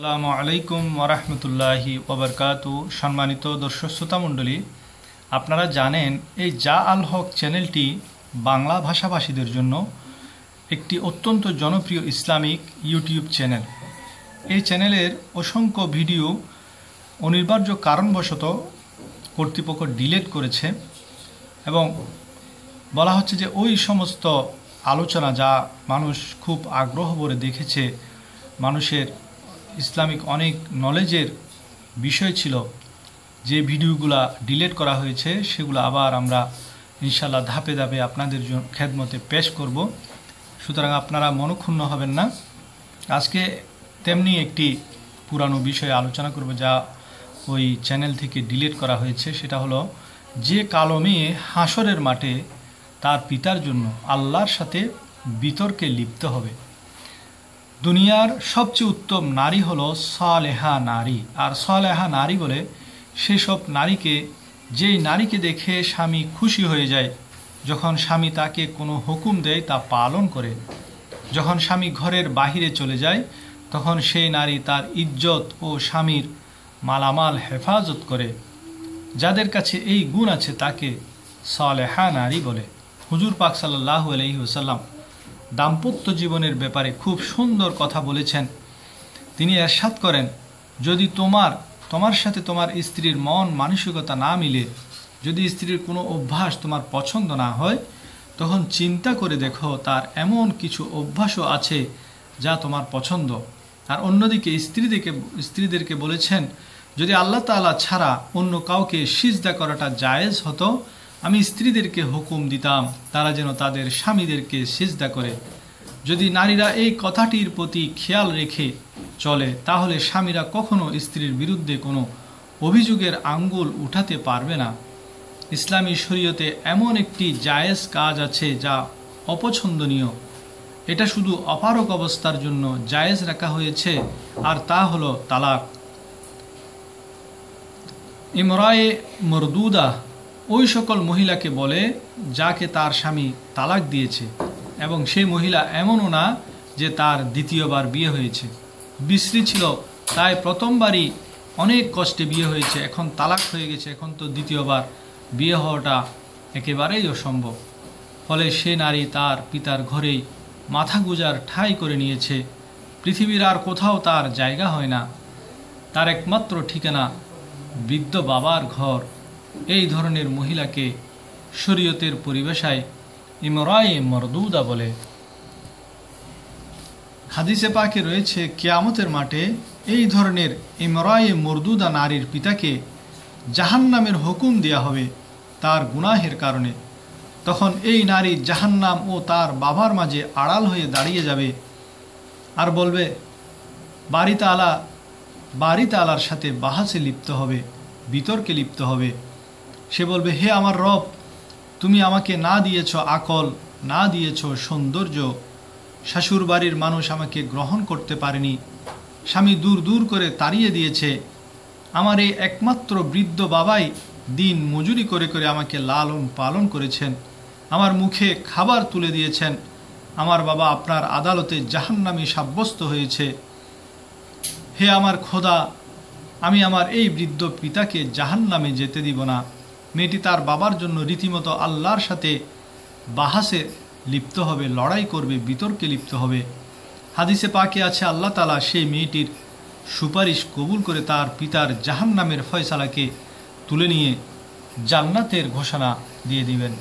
আসসালামু আলাইকুম ওরহমতুল্লাহি ওবরকাত সম্মানিত দর্শক শ্রোতা মণ্ডলী, আপনারা জানেন এই জা আল হক চ্যানেলটি বাংলা ভাষাভাষীদের জন্য একটি অত্যন্ত জনপ্রিয় ইসলামিক ইউটিউব চ্যানেল। এই চ্যানেলের অসংখ্য ভিডিও অনিবার্য কারণবশত কর্তৃপক্ষ ডিলেট করেছে এবং বলা হচ্ছে যে ওই সমস্ত আলোচনা যা মানুষ খুব আগ্রহ ভরে দেখেছে মানুষের ইসলামিক অনেক নলেজের বিষয় ছিল। যে ভিডিওগুলা ডিলেট করা হয়েছে, সেগুলো আবার আমরা ইনশাল্লাহ ধাপে ধাপে আপনাদের খেদমতে পেশ করব। সুতরাং আপনারা মনক্ষুণ্ণ হবেন না। আজকে তেমনি একটি পুরানো বিষয়ে আলোচনা করব যা ওই চ্যানেল থেকে ডিলিট করা হয়েছে। সেটা হলো, যে কালো মেয়ে হাসরের মাঠে তার পিতার জন্য আল্লাহর সাথে বিতর্কে লিপ্ত হবে। দুনিয়ার সবচেয়ে উত্তম নারী হলো সলেহা নারী। আর সলেহা নারী বলে সেসব নারীকে, যেই নারীকে দেখে স্বামী খুশি হয়ে যায়, যখন স্বামী তাকে কোনো হুকুম দেয় তা পালন করে। যখন স্বামী ঘরের বাহিরে চলে যায়, তখন সেই নারী তার ইজ্জত ও স্বামীর মালামাল হেফাজত করে। যাদের কাছে এই গুণ আছে তাকে সলেহা নারী বলে। হুজুর পাক সাল্লাহ আলহিহসাল্লাম দাম্পত্য জীবনের ব্যাপারে খুব সুন্দর কথা বলেছেন। তিনি এরশাদ করেন, যদি তোমার তোমার সাথে তোমার স্ত্রীর মন মানসিকতা না মিলে, যদি স্ত্রীর কোনো অভ্যাস তোমার পছন্দ না হয়, তখন চিন্তা করে দেখো তার এমন কিছু অভ্যাসও আছে যা তোমার পছন্দ। আর অন্যদিকে স্ত্রীদেরকে স্ত্রীদেরকে বলেছেন, যদি আল্লাহ তালা ছাড়া অন্য কাউকে সিজদা করাটা জায়েজ হতো আমি স্ত্রীদেরকে হুকুম দিতাম, তারা যেন তাদের স্বামীদেরকে সিজদা করে। যদি নারীরা এই কথাটির প্রতি খেয়াল রেখে চলে, তাহলে স্বামীরা কখনো স্ত্রীর বিরুদ্ধে কোনো অভিযোগের আঙ্গুল উঠাতে পারবে না। ইসলামী শরীয়তে এমন একটি জায়েজ কাজ আছে যা অপছন্দনীয়। এটা শুধু অপারক অবস্থার জন্য জায়েজ রাখা হয়েছে, আর তা হলো তালাক। ইমরায়ে মরদুদা ওই সকল মহিলাকে বলে, যাকে তার স্বামী তালাক দিয়েছে, এবং সেই মহিলা এমনও না যে তার দ্বিতীয়বার বিয়ে হয়েছে। বিশ্রী ছিল, তাই প্রথমবারই অনেক কষ্টে বিয়ে হয়েছে, এখন তালাক হয়ে গেছে, এখন তো দ্বিতীয়বার বিয়ে হওয়াটা একেবারেই অসম্ভব। ফলে সে নারী তার পিতার ঘরেই মাথা গুজার ঠাই করে নিয়েছে। পৃথিবীর আর কোথাও তার জায়গা হয় না। তার একমাত্র ঠিকানা বৃদ্ধ বাবার ঘর। এই ধরনের মহিলাকে শরীয়তের পরিবেশায় ইমরায়ে মরদুদা বলে। হাদিসে পাকে রয়েছে, কেয়ামতের মাঠে এই ধরনের ইমরায়ে মরদুদা নারীর পিতাকে জাহান্নামের হুকুম দেয়া হবে তার গুনাহের কারণে। তখন এই নারী জাহান্নাম ও তার বাবার মাঝে আড়াল হয়ে দাঁড়িয়ে যাবে আর বলবে, বাড়িতে আলা বাড়িতে আলার সাথে বাহাসে লিপ্ত হবে, বিতর্কে লিপ্ত হবে। সে বলবে, হে আমার রব, তুমি আমাকে না দিয়েছ আকল, না দিয়েছ সৌন্দর্য। শাশুর বাড়ির মানুষ আমাকে গ্রহণ করতে পারেনি। স্বামী দূর দূর করে তাড়িয়ে দিয়েছে। আমার এই একমাত্র বৃদ্ধ বাবাই দিন মজুরি করে করে আমাকে লালন পালন করেছেন। আমার মুখে খাবার তুলে দিয়েছেন। আমার বাবা আপনার আদালতে জাহান্নামি সাব্যস্ত হয়েছে। হে আমার খোদা, আমি আমার এই বৃদ্ধ পিতাকে জাহান্নামে যেতে দিব না। মেয়েটি তার বাবার জন্য রীতিমতো আল্লাহর সাথে বাহাসে লিপ্ত হবে, লড়াই করবে, বিতর্কে লিপ্ত হবে। হাদিসে পাকে আছে, আল্লাহ তালা সেই মেয়েটির সুপারিশ কবুল করে তার পিতার জাহান নামের ফয়সালাকে তুলে নিয়ে জান্নাতের ঘোষণা দিয়ে দিবেন।